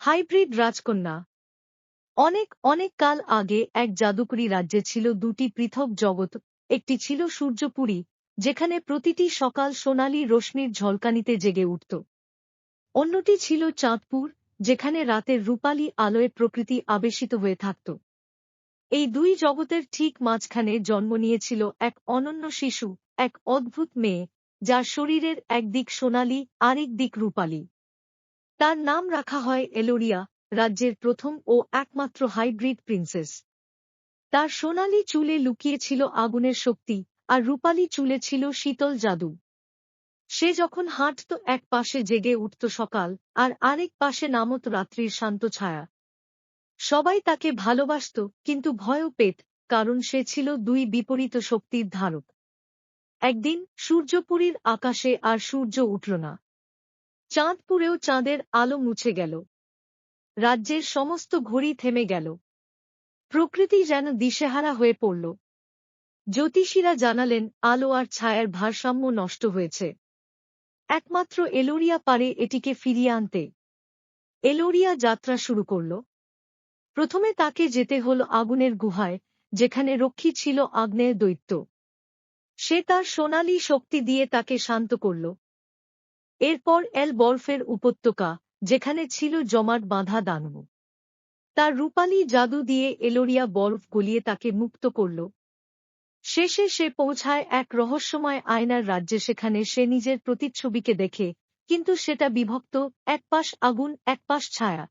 Hybrid রাজকন্যা। অনেক অনেক কাল আগে এক জাদুকরি রাজ্যে ছিল দুটি পৃথক জগৎ, একটি ছিল সূর্যপুরী, যেখানে প্রতিটি সকাল সোনালি রশ্মির ঝলকানিতে জেগে উঠত। অন্যটি ছিল চাঁদপুর, যেখানে রাতের রূপালী আলোয় প্রকৃতি আবেশিত হয়ে থাকত। এই দুই জগতের ঠিক মাঝখানে জন্ম নিয়েছিল এক অনন্য শিশু, এক অদ্ভুত মেয়ে, যার শরীরের একদিক সোনালি, আরেক দিক রূপালী। তার নাম রাখা হয় এলোরিয়া, রাজ্যের প্রথম ও একমাত্র হাইব্রিড প্রিন্সেস। তার সোনালি চুলে লুকিয়েছিল আগুনের শক্তি, আর রূপালী চুলে ছিল শীতল জাদু। সে যখন হাঁটত এক পাশে জেগে উঠত সকাল, আর আরেক পাশে নামত রাত্রির শান্ত ছায়া। সবাই তাকে ভালোবাসত, কিন্তু ভয়ও পেত, কারণ সে ছিল দুই বিপরীত শক্তির ধারক। একদিন সূর্যপুরীর আকাশে আর সূর্য উঠল না। চাঁদপুরেও চাঁদের আলো মুছে গেল। রাজ্যের সমস্ত ঘড়ি থেমে গেল। প্রকৃতি যেন দিশেহারা হয়ে পড়ল। জ্যোতিষীরা জানালেন, আলো আর ছায়ার ভারসাম্য নষ্ট হয়েছে। একমাত্র এলোরিয়া পারে এটিকে ফিরিয়ে আনতে। এলোরিয়া যাত্রা শুরু করল। প্রথমে তাকে যেতে হল আগুনের গুহায়, যেখানে রক্ষী ছিল আগ্নেয় দৈত্য। সে তার সোনালি শক্তি দিয়ে তাকে শান্ত করল। এরপর এল বরফের উপত্যকা, যেখানে ছিল জমাট বাঁধা দানব। তার রূপালী জাদু দিয়ে এলোরিয়া বরফ গলিয়ে তাকে মুক্ত করল। শেষে সে পৌঁছায় এক রহস্যময় আয়নার রাজ্যে, সেখানে সে নিজের প্রতিচ্ছবিকে দেখে, কিন্তু সেটা বিভক্ত, এক পাশ আগুন, এক পাশ ছায়া।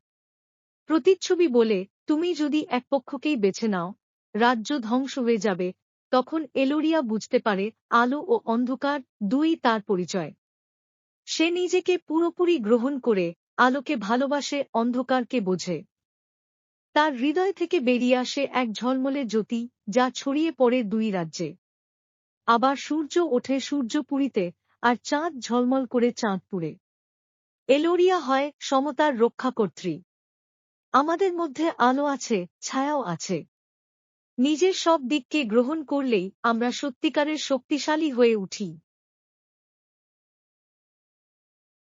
প্রতিচ্ছবি বলে, তুমি যদি এক পক্ষকেই বেছে নাও, রাজ্য ধ্বংস হয়ে যাবে, তখন এলোরিয়া বুঝতে পারে, আলো ও অন্ধকার দুই তার পরিচয়। সে নিজেকে পুরোপুরি গ্রহণ করে, আলোকে ভালোবাসে, অন্ধকারকে বোঝে। তার হৃদয় থেকে বেরিয়ে আসে এক ঝলমলে জ্যোতি, যা ছড়িয়ে পড়ে দুই রাজ্যে। আবার সূর্য ওঠে সূর্যপুরীতে, আর চাঁদ ঝলমল করে চাঁদপুরে। এলোরিয়া হয় সমতার রক্ষাকর্ত্রী আমাদের মধ্যে আলো আছে, ছায়াও আছে। নিজের সব দিককে গ্রহণ করলেই আমরা সত্যিকারের শক্তিশালী হয়ে উঠি।